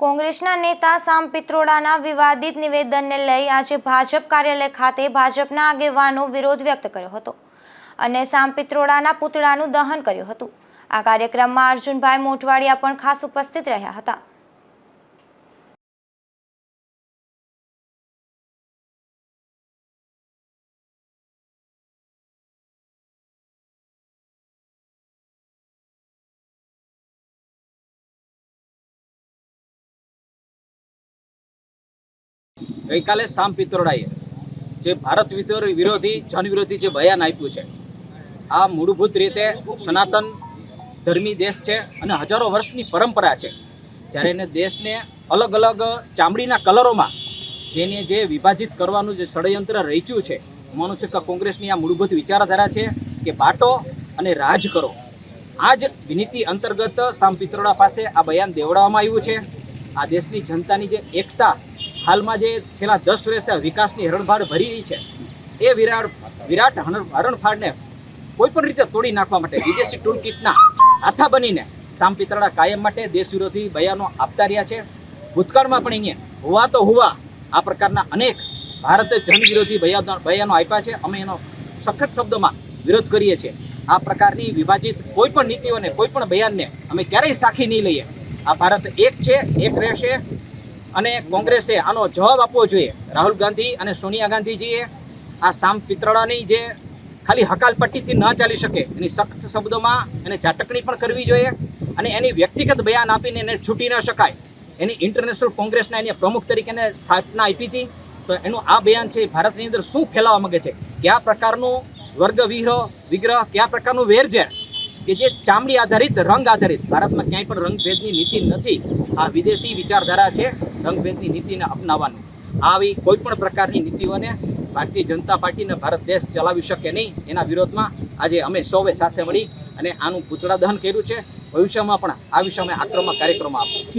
કોંગ્રેસના નેતા સામ પિત્રોડાના વિવાદિત નિવેદનને લઈ આજે ભાજપ કાર્યાલય ખાતે ભાજપના આગેવાનો વિરોધ વ્યક્ત કર્યો હતો અને સામ પિત્રોડાના પુતળાનું દહન કર્યું હતું. આ કાર્યક્રમમાં અર્જુનભાઈ મોટવાડિયા પણ ખાસ ઉપસ્થિત રહ્યા હતા. ગઈકાલે સામ પિત્રોડાએ જે ભારત વિરોધી, જનવિરોધી જે બયાન આપ્યું છે, આ મૂળભૂત રીતે સનાતન ધર્મી દેશ છે અને હજારો વર્ષની પરંપરા છે. જ્યારે એને દેશને અલગ અલગ ચામડીના કલરોમાં જેને જે વિભાજિત કરવાનું જે ષડયંત્ર રચ્યું છે, માનું છું કે કોંગ્રેસની આ મૂળભૂત વિચારધારા છે કે બાટો અને રાજ કરો. આ જ વિનીતિ અંતર્ગત સામ પિત્રોડા પાસે આ બયાન દેવડાવવામાં આવ્યું છે. આ દેશની જનતાની જે એકતા હાલમાં જે છેલ્લા દસ વર્ષથી વિકાસની હરણફાળ ભરી રહી છે, એ વિરાટ વિરાટ હરણ- હરણફાળને કોઈ પણ રીતે તોડી નાખવા માટે વિદેશી ટૂલ કિટના હાથા બનીને સામ કાયમ માટે દેશ વિરોધી બયાનો આપતા રહ્યા છે. ભૂતકાળમાં પણ અહીંયા હુવા તો હુવા, આ પ્રકારના અનેક ભારતે જન વિરોધી બયાનો બયાનો આપ્યા છે. અમે એનો સખત શબ્દોમાં વિરોધ કરીએ છીએ. આ પ્રકારની વિભાજિત કોઈ પણ નીતિઓને કોઈ પણ બયાનને અમે ક્યારેય સાખી નહીં લઈએ. આ ભારત એક છે, એક રહેશે. અને કોંગ્રેસે આનો જવાબ આપવો જોઈએ. રાહુલ ગાંધી અને સોનિયા ગાંધીજીએ આ સામ પિત્રોડાની જે ખાલી હકાલપટ્ટીથી ન ચાલી શકે, એની સખ્ત શબ્દોમાં એને ઝાટકણી પણ કરવી જોઈએ અને એની વ્યક્તિગત બયાન આપીને એને છૂટી ન શકાય. એની ઇન્ટરનેશનલ કોંગ્રેસના એને પ્રમુખ તરીકેને સ્થાપના આપી હતી. તો એનું આ બયાન છે, ભારતની અંદર શું ફેલાવવા માંગે છે? કયા પ્રકારનું વર્ગ વિગ્રહ, કયા પ્રકારનું વેરઝેર? કે જે ચામડી આધારિત, રંગ આધારિત, ભારતમાં ક્યાંય પણ રંગભેદની નીતિ નથી, આ વિદેશી વિચારધારા છે રંગભેદની નીતિને અપનાવવાની. આવી કોઈ પણ પ્રકારની નીતિઓને ભારતીય જનતા પાર્ટીને ભારત દેશ ચલાવી શકે નહીં, એના વિરોધમાં આજે અમે સૌએ સાથે મળી અને આનું પૂતળા દહન કર્યું છે. ભવિષ્યમાં પણ આ વિશે અમે આક્રમક કાર્યક્રમો આપશું.